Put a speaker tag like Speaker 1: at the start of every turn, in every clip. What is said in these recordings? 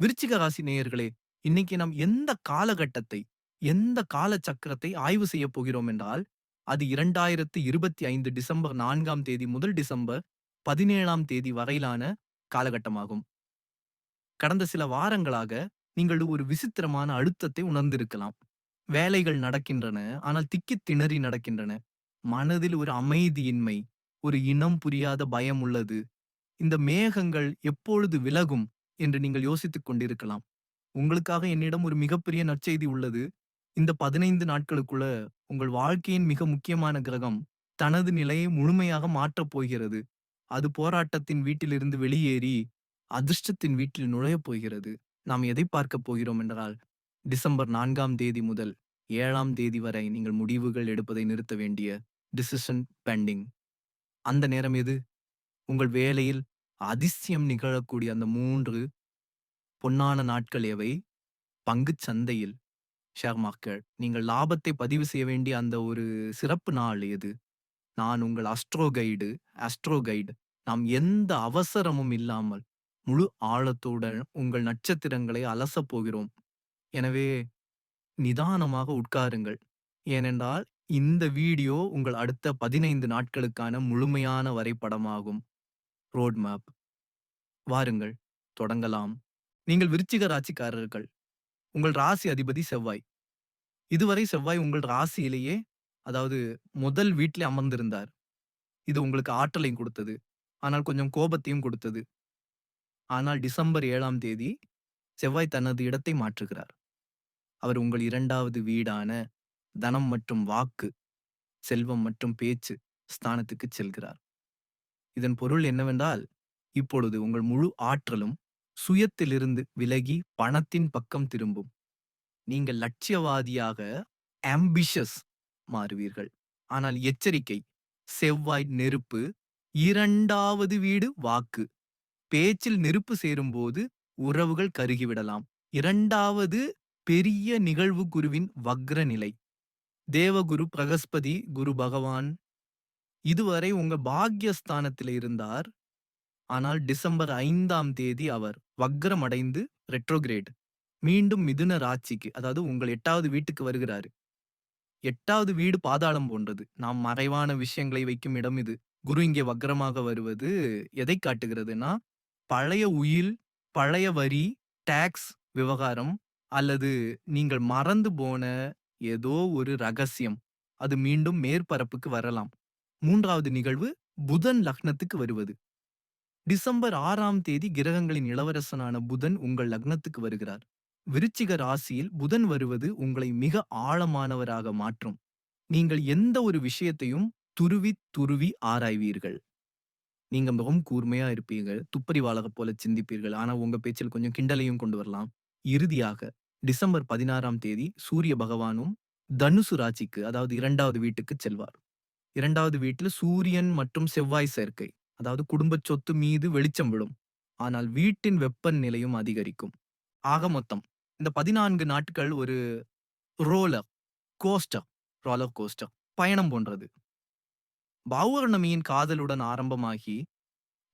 Speaker 1: விருச்சிக ராசி நேயர்களே, இன்னைக்கு நாம் எந்த காலகட்டத்தை, எந்த கால சக்கரத்தை ஆய்வு செய்யப் போகிறோம் என்றால், அது 2025 டிசம்பர் நான்காம் தேதி முதல் டிசம்பர் 17ஆம் தேதி வரையிலான காலகட்டமாகும். கடந்த சில வாரங்களாக நீங்கள் ஒரு விசித்திரமான அழுத்தத்தை உணர்ந்திருக்கலாம். வேலைகள் நடக்கின்றன, ஆனால் திக்கித் திணறி நடக்கின்றன. மனதில் ஒரு அமைதியின்மை, ஒரு இனம் புரியாத பயம் உள்ளது. இந்த மேகங்கள் எப்பொழுது விலகும் என்று நீங்கள் யோசித்துக் கொண்டிருக்கலாம். உங்களுக்காக என்னிடம் ஒரு மிகப்பெரிய நற்செய்தி உள்ளது. இந்த 15 நாட்களுக்குள்ள உங்கள் வாழ்க்கையின் மிக முக்கியமான கிரகம் தனது நிலையை முழுமையாக மாற்றப் போகிறது. அது போராட்டத்தின் வீட்டிலிருந்து வெளியேறி அதிர்ஷ்டத்தின் வீட்டில் நுழையப் போகிறது. நாம் எதை பார்க்கப் போகிறோம் என்றால், டிசம்பர் நான்காம் தேதி முதல் ஏழாம் தேதி வரை நீங்கள் முடிவுகள் எடுப்பதை நிறுத்த வேண்டிய டிசிஷன் பெண்டிங். அந்த நேரம் எது? உங்கள் வேலையில் அதிசயம் நிகழக்கூடிய அந்த மூன்று பொன்னான நாட்கள் எவை? பங்குச் சந்தையில் ஷேர் மார்க்கெட் நீங்கள் லாபத்தை பதிவு செய்ய வேண்டிய அந்த ஒரு சிறப்பு நாள் எது? நான் உங்கள் அஸ்ட்ரோ கைடு அஸ்ட்ரோ கைடு. நாம் எந்த அவசரமும் இல்லாமல் முழு ஆழத்துடன் உங்கள் நட்சத்திரங்களை அலசப் போகிறோம். எனவே நிதானமாக உட்காருங்கள். ஏனென்றால் இந்த வீடியோ உங்கள் அடுத்த 15 நாட்களுக்கான முழுமையான வரைபடமாகும். Road map. வாருங்கள் தொடங்கலாம். நீங்கள் விருச்சிக ராசிக்காரர்கள். உங்கள் ராசி அதிபதி செவ்வாய். இதுவரை செவ்வாய் உங்கள் ராசியிலேயே அதாவது முதல் வீட்டிலே அமர்ந்திருந்தார். இது உங்களுக்கு ஆற்றலையும் கொடுத்தது. ஆனால் கொஞ்சம் கோபத்தையும் கொடுத்தது. ஆனால் டிசம்பர் ஏழாம் தேதி செவ்வாய் தனது இடத்தை மாற்றுகிறார். அவர் உங்கள் இரண்டாவது வீடான தனம் மற்றும் வாக்கு, செல்வம் மற்றும் பேச்சு ஸ்தானத்துக்கு செல்கிறார். இதன் பொருள் என்னவென்றால், இப்பொழுது உங்கள் முழு ஆற்றலும் சுயத்திலிருந்து விலகி பணத்தின் பக்கம் திரும்பும். நீங்கள் லட்சியவாதியாக ஆம்பிஷஸ் மாறுவீர்கள். ஆனால் எச்சரிக்கை செவ்வாய் நெருப்பு, இரண்டாவது வீடு வாக்கு. பேச்சில் நெருப்பு சேரும்போது உறவுகள் கருகிவிடலாம். இரண்டாவது பெரிய நிகழ்வு குருவின் வக்ர நிலை. தேவகுரு பிரகஸ்பதி குரு பகவான் இதுவரை உங்க பாக்யஸ்தானத்தில் இருந்தார். ஆனால் டிசம்பர் ஐந்தாம் தேதி அவர் வக்ரம் அடைந்து ரெட்ரோகிரேட் மீண்டும் மிதுன ராட்சிக்கு அதாவது உங்கள் எட்டாவது வீட்டுக்கு வருகிறாரு. எட்டாவது வீடு பாதாளம் போன்றது. நாம் மறைவான விஷயங்களை வைக்கும் இடம் இது. குரு இங்கே வக்ரமாக வருவது எதைக் காட்டுகிறதுன்னா, பழைய உயில், பழைய வரி, டாக்ஸ் விவகாரம் அல்லது நீங்கள் மறந்து போன ஏதோ ஒரு ரகசியம். அது மீண்டும் மேற்பரப்புக்கு வரலாம். மூன்றாவது நிகழ்வு புதன் லக்னத்துக்கு வருவது. டிசம்பர் ஆறாம் தேதி கிரகங்களின் இளவரசனான புதன் உங்கள் லக்னத்துக்கு வருகிறார். விருச்சிக ராசியில் புதன் வருவது உங்களை மிக ஆழமானவராக மாற்றும். நீங்கள் எந்த ஒரு விஷயத்தையும் துருவி துருவி ஆராய்வீர்கள். நீங்க மிகவும் கூர்மையா இருப்பீர்கள். துப்பறிவாளர் போல சிந்திப்பீர்கள். ஆனா உங்க பேச்சில் கொஞ்சம் கிண்டலையும் கொண்டு வரலாம். இறுதியாக டிசம்பர் 16ஆம் தேதி சூரிய பகவானும் தனுசு ராசிக்கு அதாவது இரண்டாவது வீட்டுக்கு செல்வார். இரண்டாவது வீட்டில் சூரியன் மற்றும் செவ்வாய் சேர்க்கை. அதாவது குடும்பச் சொத்து மீது வெளிச்சம் விழும். ஆனால் வீட்டின் வெப்பநிலையும் அதிகரிக்கும். ஆக மொத்தம் இந்த 14 நாட்கள் ஒரு ரோலர் கோஸ்டர் ரோலர் கோஸ்டர் பயணம் போன்றது. பௌர்ணமியின் காதலுடன் ஆரம்பமாகி,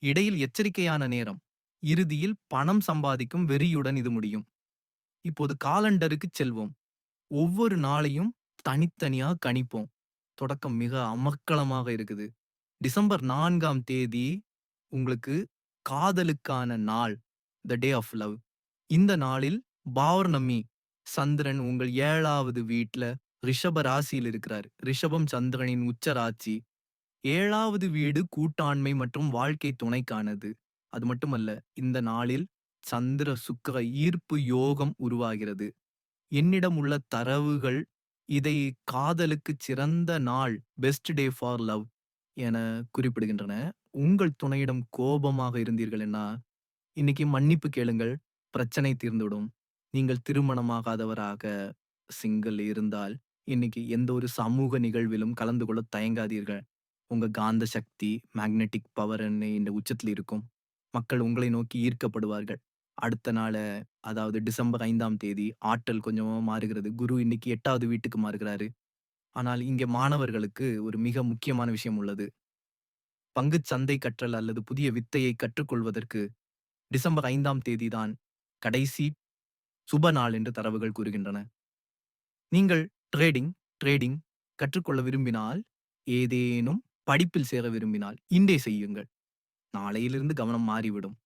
Speaker 1: இடையில் எச்சரிக்கையான நேரம், இறுதியில் பணம் சம்பாதிக்கும் வெறியுடன் இது முடியும். இப்போது காலண்டருக்கு செல்வோம். ஒவ்வொரு நாளையும் தனித்தனியா கணிப்போம். தொடக்கம் மிக அமர்க்களமாக இருக்குது. டிசம்பர் 4ஆம் தேதி உங்களுக்கு காதலுக்கான நாள். The day of love. இந்த நாளில் பௌர்ணமி சந்திரன் உங்கள் 7வது வீட்ல ரிஷப ராசியில் இருக்கிறார். ரிஷபம் சந்திரனின் உச்ச ராசி. 7வது வீடு கூட்டாண்மை மற்றும் வாழ்க்கை துணைக்கானது. அது மட்டுமல்ல இந்த நாளில் சந்திர சுக்கிர ஈர்ப்பு யோகம் உருவாகிறது. என்னிடம் உள்ள தரவுகள் இதை காதலுக்கு சிறந்த நாள் பெஸ்ட் டே ஃபார் லவ் என குறிப்பிடுகின்றன. உங்கள் துணையிடம் கோபமாக இருந்தீர்கள் என்னா, இன்னைக்கு மன்னிப்பு கேளுங்கள். பிரச்சனை தீர்ந்துவிடும். நீங்கள் திருமணமாகாதவராக சிங்கிள் இருந்தால், இன்னைக்கு எந்த ஒரு சமூக நிகழ்விலும் கலந்து கொள்ள தயங்காதீர்கள். உங்க காந்த சக்தி, மேக்னெட்டிக் பவர் என்ன இந்த உச்சத்தில் இருக்கும். மக்கள் உங்களை நோக்கி ஈர்க்கப்படுவார்கள். அடுத்த நாள அதாவது டிசம்பர் ஐந்தாம் தேதி ஆற்றல் கொஞ்சமா மாறுகிறது. குரு இன்னைக்கு எட்டாவது வீட்டுக்கு மாறுகிறாரு. ஆனால் இங்கே மாணவர்களுக்கு ஒரு மிக முக்கியமான விஷயம் உள்ளது. பங்குச் சந்தை கற்றல் அல்லது புதிய வித்தையை கற்றுக்கொள்வதற்கு டிசம்பர் ஐந்தாம் தேதி தான் கடைசி சுப நாள் என்று தரவுகள் கூறுகின்றன. நீங்கள் ட்ரேடிங் ட்ரேடிங் கற்றுக்கொள்ள விரும்பினால், ஏதேனும் படிப்பில் சேர விரும்பினால் இன்றே செய்யுங்கள். நாளையிலிருந்து கவனம் மாறிவிடும்.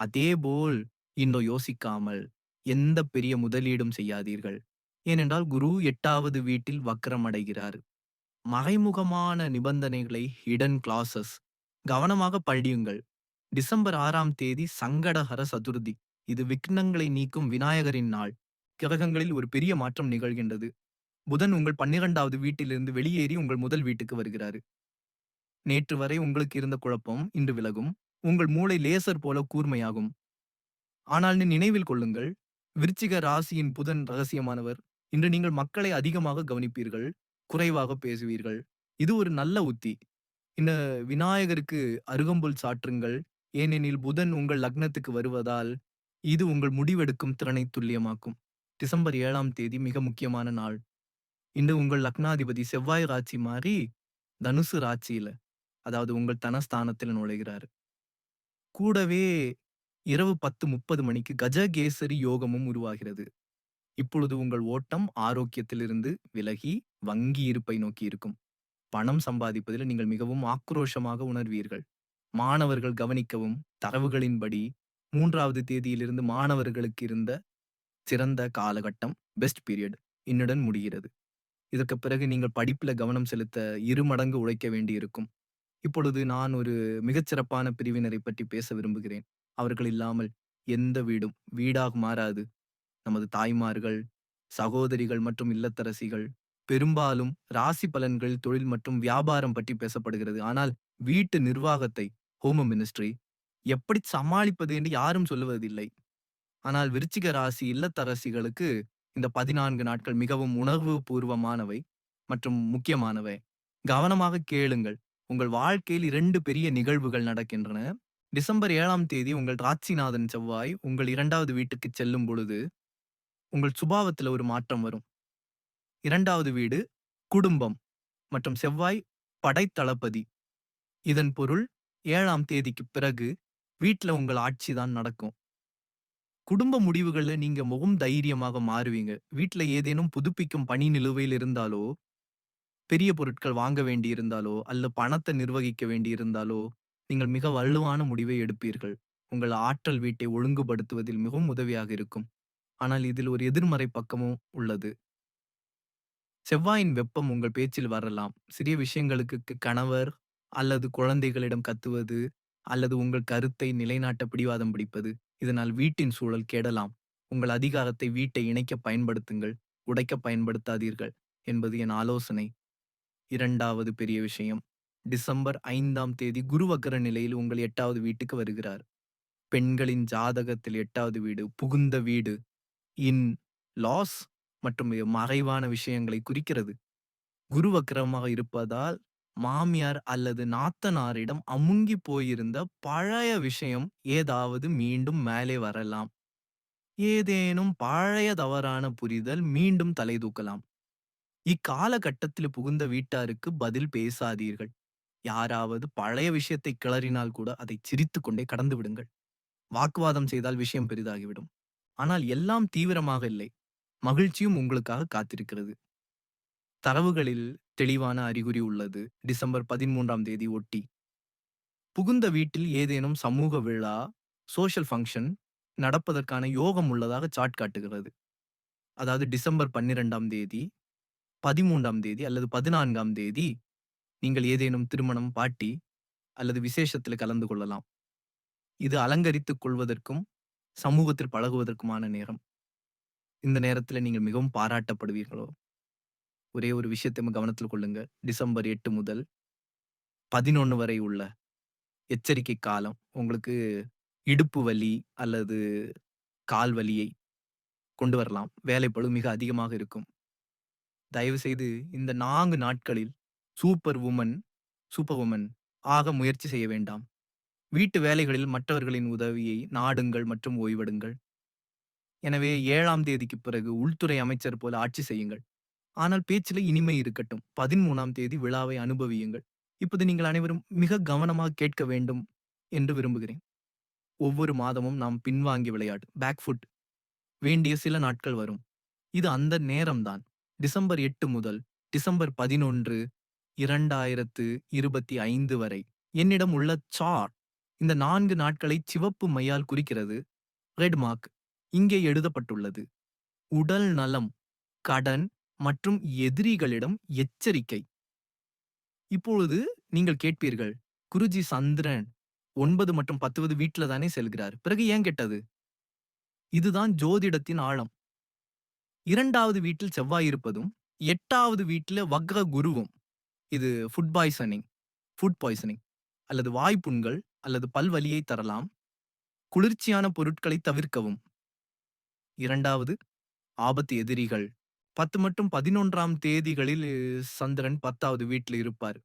Speaker 1: அதேபோல் இன்றோ யோசிக்காமல் எந்த பெரிய முதலீடும் செய்யாதீர்கள். ஏனென்றால் குரு எட்டாவது வீட்டில் வக்ரம் அடைகிறார். மறைமுகமான நிபந்தனைகளை ஹிடன் கிளாஸஸ் கவனமாக படியுங்கள். டிசம்பர் ஆறாம் தேதி சங்கடஹர சதுர்த்தி. இது விக்னங்களை நீக்கும் விநாயகரின் நாள். கிரகங்களில் ஒரு பெரிய மாற்றம் நிகழ்கின்றது. புதன் உங்கள் 12வது வீட்டிலிருந்து வெளியேறி உங்கள் முதல் வீட்டுக்கு வருகிறாரு. நேற்று வரை உங்களுக்கு இருந்த குழப்பம் இன்று விலகும். உங்கள் மூளை லேசர் போல கூர்மையாகும். ஆனால் நினைவில் கொள்ளுங்கள், விருச்சிக ராசியின் புதன் ரகசியமானவர். இன்று நீங்கள் மக்களை அதிகமாக கவனிப்பீர்கள், குறைவாக பேசுவீர்கள். இது ஒரு நல்ல உத்தி. இந்த விநாயகருக்கு அருகம்புல் சாற்றுங்கள். ஏனெனில் புதன் உங்கள் லக்னத்துக்கு வருவதால், இது உங்கள் முடிவெடுக்கும் திறனை துல்லியமாக்கும். டிசம்பர் ஏழாம் தேதி மிக முக்கியமான நாள். இன்று உங்கள் லக்னாதிபதி செவ்வாய் ராட்சி மாறி தனுசு ராட்சியில அதாவது உங்கள் தனஸ்தானத்தில் நுழைகிறார். கூடவே இரவு 10:30 மணிக்கு கஜகேசரி யோகமும் உருவாகிறது. இப்பொழுது உங்கள் ஓட்டம் ஆரோக்கியத்திலிருந்து விலகி வங்கி இருப்பை நோக்கி இருக்கும். பணம் சம்பாதிப்பதில் நீங்கள் மிகவும் ஆக்ரோஷமாக உணர்வீர்கள். மாணவர்கள் கவனிக்கவும், தரவுகளின்படி மூன்றாவது தேதியிலிருந்து மாணவர்களுக்கு இருந்த சிறந்த காலகட்டம் பெஸ்ட் பீரியட் இன்னுடன் முடிகிறது. இதற்கு பிறகு நீங்கள் படிப்பில் கவனம் செலுத்த இரு மடங்கு உழைக்க வேண்டியிருக்கும். இப்பொழுது நான் ஒரு மிகச்சிறப்பான பிரிவினரை பற்றி பேச விரும்புகிறேன். அவர்கள் இல்லாமல் எந்த வீடும் வீடாக மாறாது. நமது தாய்மார்கள், சகோதரிகள் மற்றும் இல்லத்தரசிகள். பெரும்பாலும் ராசி பலன்கள், தொழில் மற்றும் வியாபாரம் பற்றி பேசப்படுகிறது. ஆனால் வீட்டு நிர்வாகத்தை ஹோம் மினிஸ்ட்ரி எப்படி சமாளிப்பது என்று யாரும் சொல்லுவதில்லை. ஆனால் விருச்சிக ராசி இல்லத்தரசிகளுக்கு இந்த 14 நாட்கள் மிகவும் உணர்வு பூர்வமானவை மற்றும் முக்கியமானவை. கவனமாக கேளுங்கள். உங்கள் வாழ்க்கையில் இரண்டு பெரிய நிகழ்வுகள் நடக்கின்றன. டிசம்பர் ஏழாம் தேதி உங்கள் ராட்சிநாதன் செவ்வாய் உங்கள் இரண்டாவது வீட்டுக்கு செல்லும் பொழுது, உங்கள் சுபாவத்தில் ஒரு மாற்றம் வரும். இரண்டாவது வீடு குடும்பம் மற்றும் செவ்வாய் படைத்தளபதி. இதன் பொருள் ஏழாம் தேதிக்கு பிறகு வீட்ல உங்கள் ஆட்சி தான் நடக்கும். குடும்ப முடிவுகளில் நீங்க முகம் தைரியமாக மாறுவீங்க. வீட்ல ஏதேனும் புதுப்பிக்கும் பணி நிலுவையில் இருந்தாலோ, பெரிய பொருட்கள் வாங்க வேண்டியிருந்தாலோ, அல்ல பணத்தை நிர்வகிக்க வேண்டியிருந்தாலோ, நீங்கள் மிக வலுவான முடிவை எடுப்பீர்கள். உங்கள் ஆற்றல் வீட்டை ஒழுங்குபடுத்துவதில் மிகவும் உதவியாக இருக்கும். ஆனால் இதில் ஒரு எதிர்மறை பக்கமும் உள்ளது. செவ்வாயின் வெப்பம் உங்கள் பேச்சில் வரலாம். சிறிய விஷயங்களுக்கு கணவர் அல்லது குழந்தைகளிடம் கத்துவது, அல்லது உங்கள் கருத்தை நிலைநாட்ட பிடிவாதம் பிடிப்பது. இதனால் வீட்டின் சூழல் கெடலாம். உங்கள் அதிகாரத்தை வீட்டை இணைக்க பயன்படுத்துங்கள், உடைக்க பயன்படுத்தாதீர்கள் என்பது என் ஆலோசனை. இரண்டாவது பெரிய விஷயம். டிசம்பர் ஐந்தாம் தேதி குருவக்கர நிலையில் உங்கள் எட்டாவது வீட்டுக்கு வருகிறார். பெண்களின் ஜாதகத்தில் எட்டாவது வீடு புகுந்த வீடு. இன் லாஸ் மற்றும் மறைவான விஷயங்களை குறிக்கிறது. குருவக்கரமாக இருப்பதால் மாமியார் அல்லது நாத்தனாரிடம் அமுங்கி போயிருந்த பழைய விஷயம் ஏதாவது மீண்டும் மேலே வரலாம். ஏதேனும் பழைய தவறான புரிதல் மீண்டும் தலைதூக்கலாம். இக்காலகட்டத்தில் புகுந்த வீட்டாருக்கு பதில் பேசாதீர்கள். யாராவது பழைய விஷயத்தை கிளறினால் கூட அதை சிரித்துக் கொண்டே கடந்து விடுங்கள். வாக்குவாதம் செய்தால் விஷயம் பெரிதாகிவிடும். ஆனால் எல்லாம் தீவிரமாக இல்லை. மகிழ்ச்சியும் உங்களுக்காக காத்திருக்கிறது. தரவுகளில் தெளிவான அறிகுறி உள்ளது. டிசம்பர் 13ஆம் தேதி ஒட்டி. புகுந்த வீட்டில் ஏதேனும் சமூக விழா, சோஷியல் ஃபங்க்ஷன் நடப்பதற்கான யோகம் உள்ளதாக சாட் காட்டுகிறது. அதாவது டிசம்பர் 12ஆம் தேதி, 13ஆம் தேதி அல்லது 14ஆம் தேதி நீங்கள் ஏதேனும் திருமணம், பாட்டி அல்லது விசேஷத்தில் கலந்து கொள்ளலாம். இது அலங்கரித்துக் கொள்வதற்கும், சமூகத்தில் பழகுவதற்குமான நேரம். இந்த நேரத்தில் நீங்கள் மிகவும் பாராட்டப்படுவீர்களோ! ஒரே ஒரு விஷயத்தை கவனத்தில் கொள்ளுங்க. டிசம்பர் எட்டு முதல் 11 வரை உள்ள எச்சரிக்கை காலம். உங்களுக்கு இடுப்பு வலி அல்லது கால் வலியை கொண்டு வரலாம். வேலைப்பழு மிக அதிகமாக இருக்கும். தயவுசெய்து இந்த நான்கு நாட்களில் சூப்பர் உமன் சூப்பர் உமன் ஆக முயற்சி செய்ய வேண்டாம். வீட்டு வேலைகளில் மற்றவர்களின் உதவியை நாடுங்கள் மற்றும் ஓய்வெடுங்கள். எனவே ஏழாம் தேதிக்கு பிறகு உள்துறை அமைச்சர் போல ஆட்சி செய்யுங்கள். ஆனால் பேச்சில் இனிமை இருக்கட்டும். 13ஆம் தேதி விழாவை அனுபவியுங்கள். இப்போது நீங்கள் அனைவரும் மிக கவனமாக கேட்க வேண்டும் என்று விரும்புகிறேன். ஒவ்வொரு மாதமும் நாம் பின்வாங்கி விளையாடு பேக்ஃபுட் வேண்டிய சில நாட்கள் வரும் இது அந்த நேரம்தான் டிசம்பர் எட்டு முதல் டிசம்பர் பதினொன்று இரண்டாயிரத்து இருபத்தி ஐந்து வரை. என்னிடம் உள்ள சார்ட் இந்த நான்கு நாட்களை சிவப்பு மையால் குறிக்கிறது. ரெட் மார்க் இங்கே எழுதப்பட்டுள்ளது. உடல் நலம் கடன் மற்றும் எதிரிகளிடம் எச்சரிக்கை. இப்பொழுது நீங்கள் கேட்பீர்கள் குருஜி சந்திரன் ஒன்பது மற்றும் பத்துவது வீட்டில் தானே செல்கிறார். பிறகு ஏன் கெட்டது? இதுதான் ஜோதிடத்தின் ஆழம். இரண்டாவது வீட்டில் செவ்வாய் இருப்பதும் எட்டாவது வீட்டில் வக்ர குருவும் இது ஃபுட் பாய்சனிங் ஃபுட் பாய்சனிங் அல்லது வாய்ப்புண்கள் அல்லது பல்வலியை தரலாம். குளிர்ச்சியான பொருட்களை தவிர்க்கவும். இரண்டாவது ஆபத்து எதிரிகள். பத்து மற்றும் பதினொன்றாம் தேதிகளில் சந்திரன் பத்தாவது வீட்டில் இருப்பார்.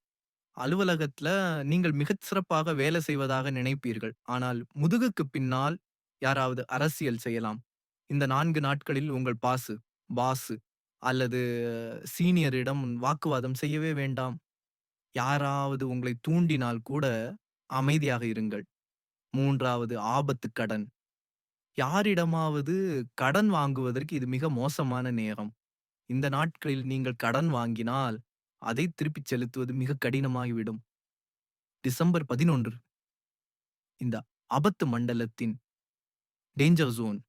Speaker 1: அலுவலகத்துல நீங்கள் மிகச் சிறப்பாக வேலை செய்வதாக நினைப்பீர்கள். ஆனால் முதுகுக்கு பின்னால் யாராவது அரசியல் செய்யலாம். இந்த நான்கு நாட்களில் உங்கள் பாசு பாசு அல்லது சீனியரிடம் வாக்குவாதம் செய்யவே வேண்டாம். யாராவது உங்களை தூண்டினால் கூட அமைதியாக இருங்கள். மூன்றாவது ஆபத்து கடன். யாரிடமாவது கடன் வாங்குவதற்கு இது மிக மோசமான நேரம். இந்த நாட்களில் நீங்கள் கடன் வாங்கினால் அதை திருப்பிச் செலுத்துவது மிக கடினமாகிவிடும். டிசம்பர் பதினொன்று. இந்த அபத்து மண்டலத்தின் டேஞ்சர் ஜோன்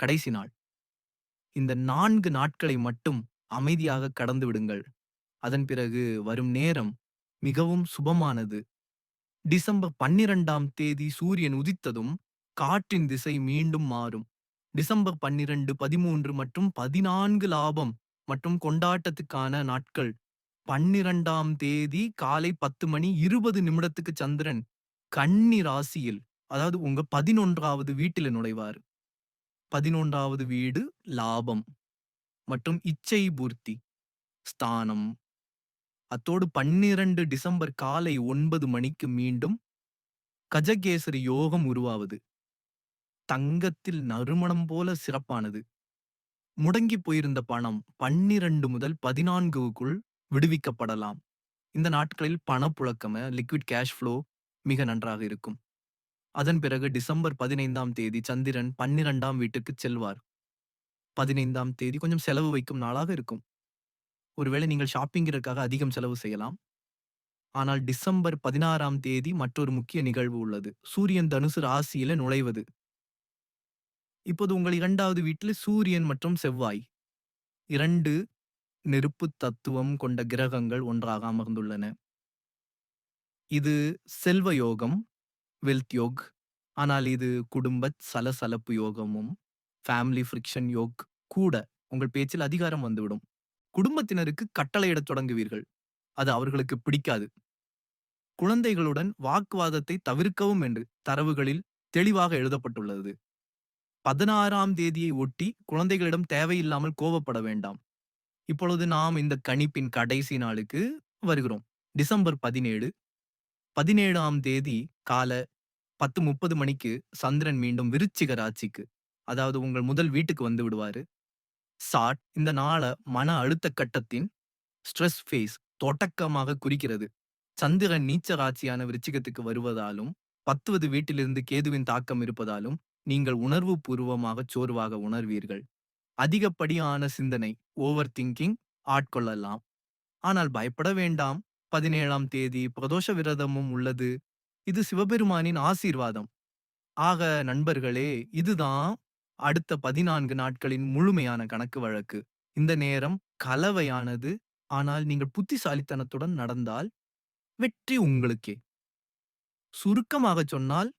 Speaker 1: கடைசி நாள். இந்த நான்கு நாட்களை மட்டும் அமைதியாக கடந்து விடுங்கள். அதன் பிறகு வரும் நேரம் மிகவும் சுபமானது. டிசம்பர் பன்னிரண்டாம் தேதி சூரியன் உதித்ததும் காற்றின் திசை மீண்டும் மாறும். டிசம்பர் பன்னிரண்டு பதிமூன்று மற்றும் பதினான்கு லாபம் மற்றும் கொண்டாட்டத்துக்கான நாட்கள். பன்னிரண்டாம் தேதி காலை பத்து மணி இருபது நிமிடத்துக்கு சந்திரன் கன்னி ராசியில் அதாவது உங்க பதினொன்றாவது வீட்டில் நுழைவார். பதினொன்றாவது வீடு லாபம் மற்றும் இச்சை பூர்த்தி ஸ்தானம். அத்தோடு பன்னிரண்டு டிசம்பர் காலை ஒன்பது மணிக்கு மீண்டும் கஜகேசரி யோகம் உருவாவது. தங்கத்தில் நறுமணம் போல சிறப்பானது. முடங்கி போயிருந்த பணம் பன்னிரண்டு முதல் பதினான்குக்குள் விடுவிக்கப்படலாம். இந்த நாட்களில் பணப்புழக்கம லிக்விட் கேஷ் ஃப்ளோ மிக நன்றாக இருக்கும். அதன் பிறகு டிசம்பர் பதினைந்தாம் தேதி சந்திரன் பன்னிரண்டாம் வீட்டுக்கு செல்வார். பதினைந்தாம் தேதி கொஞ்சம் செலவு வைக்கும் நாளாக இருக்கும். ஒருவேளை நீங்கள் ஷாப்பிங்கிற்காக அதிகம் செலவு செய்யலாம். ஆனால் டிசம்பர் பதினாறாம் தேதி மற்றொரு முக்கிய நிகழ்வு உள்ளது. சூரியன் தனுசு ராசியில நுழைவது. இப்போது உங்கள் இரண்டாவது வீட்டில் சூரியன் மற்றும் செவ்வாய். இரண்டு நெருப்பு தத்துவம் கொண்ட கிரகங்கள் ஒன்றாக அமர்ந்துள்ளன. இது செல்வ யோகம் வெல்த் யோக் ஆனால் இது குடும்ப சலசலப்பு யோகமும் ஃபேமிலி ஃப்ரிக்ஷன் யோக் கூட உங்கள் பேச்சில் அதிகாரம் வந்துவிடும். குடும்பத்தினருக்கு கட்டளையிடத் தொடங்குவீர்கள். அது அவர்களுக்கு பிடிக்காது. குழந்தைகளுடன் வாக்குவாதத்தை தவிர்க்கவும் என்று தரவுகளில் தெளிவாக எழுதப்பட்டுள்ளது. பதினாறாம் தேதியை ஒட்டி குழந்தைகளிடம் தேவையில்லாமல் கோவப்பட வேண்டாம். இப்பொழுது நாம் இந்த கணிப்பின் கடைசி நாளுக்கு வருகிறோம். டிசம்பர் பதினேழு பதினேழாம் தேதி கால பத்து முப்பது மணிக்கு சந்திரன் மீண்டும் விருச்சிக ராசிக்கு அதாவது உங்கள் முதல் வீட்டுக்கு வந்து விடுவாரு. சாட் இந்த நாள மன அழுத்த கட்டத்தின் ஸ்ட்ரெஸ் ஃபேஸ் தொடக்கமாக குறிக்கிறது. சந்திரன் நீச்ச ராசியான விருச்சிகத்துக்கு வருவதாலும் பத்துவது வீட்டிலிருந்து கேதுவின் தாக்கம் இருப்பதாலும் நீங்கள் உணர்வு பூர்வமாக சோர்வாக உணர்வீர்கள். அதிகப்படியான சிந்தனை ஓவர் திங்கிங் ஆட்கொள்ளலாம். ஆனால் பயப்பட வேண்டாம். பதினேழாம் தேதி பிரதோஷ விரதமும் உள்ளது. இது சிவபெருமானின் ஆசீர்வாதம். ஆக நண்பர்களே இதுதான் அடுத்த பதினான்கு நாட்களின் முழுமையான கணக்கு வழக்கு. இந்த நேரம் கலவையானது. ஆனால் நீங்கள் புத்திசாலித்தனத்துடன் நடந்தால் வெற்றி உங்களுக்கே. சுருக்கமாக சொன்னால்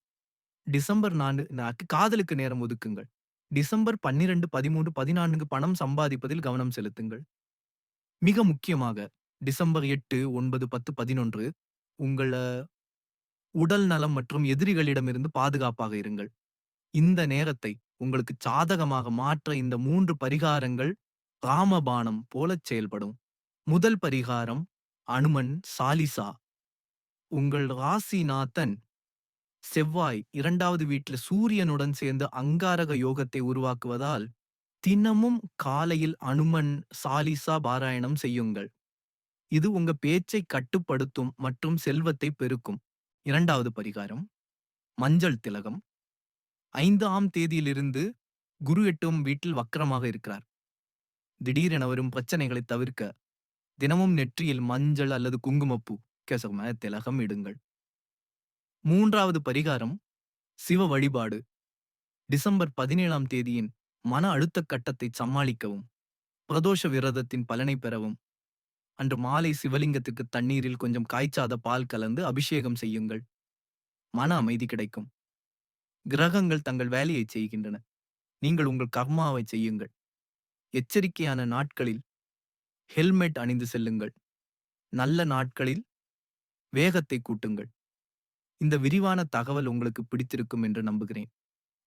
Speaker 1: டிசம்பர் நான்கு காதலுக்கு நேரம் ஒதுக்குங்கள். டிசம்பர் பன்னிரண்டு பதிமூன்று பதினான்கு பணம் சம்பாதிப்பதில் கவனம் செலுத்துங்கள். மிக முக்கியமாக டிசம்பர் எட்டு ஒன்பது பத்து பதினொன்று உங்களை உடல் நலம் மற்றும் எதிரிகளிடமிருந்து பாதுகாப்பாக இருங்கள். இந்த நேரத்தை உங்களுக்கு சாதகமாக மாற்ற இந்த மூன்று பரிகாரங்கள் ராமபானம் போலச் செயல்படும். முதல் பரிகாரம் அனுமன் சாலிசா. உங்கள் ராசிநாதன் செவ்வாய் இரண்டாவது வீட்டில் சூரியனுடன் சேர்ந்து அங்காரக யோகத்தை உருவாக்குவதால் தினமும் காலையில் அனுமன் சாலிசா பாராயணம் செய்யுங்கள். இது உங்க பேச்சை கட்டுப்படுத்தும் மற்றும் செல்வத்தை பெருக்கும். இரண்டாவது பரிகாரம் மஞ்சள் திலகம். ஐந்தாம் தேதியிலிருந்து குரு எட்டும் வீட்டில் வக்கரமாக இருக்கிறார். திடீரென வரும் பிரச்சனைகளை தவிர்க்க தினமும் நெற்றியில் மஞ்சள் அல்லது குங்குமப்பூ கெசம திலகம் இடுங்கள். மூன்றாவது பரிகாரம் சிவ வழிபாடு. டிசம்பர் பதினேழாம் தேதியின் மன அழுத்த கட்டத்தை சமாளிக்கவும் பிரதோஷ விரதத்தின் பலனை பெறவும் அன்று மாலை சிவலிங்கத்துக்கு தண்ணீரில் கொஞ்சம் காய்ச்சாத பால் கலந்து அபிஷேகம் செய்யுங்கள். மன அமைதி கிடைக்கும். கிரகங்கள் தங்கள் வேலையை செய்கின்றன. நீங்கள் உங்கள் கர்மாவை செய்யுங்கள். எச்சரிக்கையான நாட்களில் ஹெல்மெட் அணிந்து செல்லுங்கள். நல்ல நாட்களில் வேகத்தை கூட்டுங்கள். இந்த விரிவான தகவல் உங்களுக்கு பிடித்திருக்கும் என்று நம்புகிறேன்.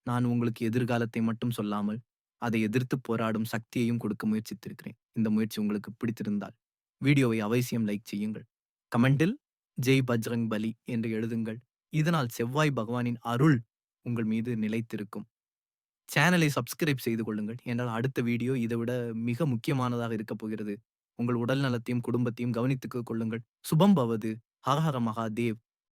Speaker 1: நான் உங்களுக்கு எதிர்காலத்தை மட்டும் சொல்லாமல் அதை எதிர்த்து போராடும் சக்தியையும் கொடுக்க முயற்சித்திருக்கிறேன். இந்த முயற்சி உங்களுக்கு பிடித்திருந்தால். வீடியோவை அவசியம் லைக் செய்யுங்கள். கமெண்டில் ஜெய் பஜ்ரங் பலி என்று எழுதுங்கள். இதனால் செவ்வாய் பகவானின் அருள் உங்கள் மீது நிலைத்திருக்கும். சேனலை சப்ஸ்கிரைப் செய்து கொள்ளுங்கள். என்றால் அடுத்த வீடியோ இதை விட மிக முக்கியமானதாக இருக்கப் போகிறது. உங்கள் உடல் நலத்தையும் குடும்பத்தையும் கவனித்துக் கொள்ளுங்கள். சுபம் பவது. ஹரஹர மகாதேவ்.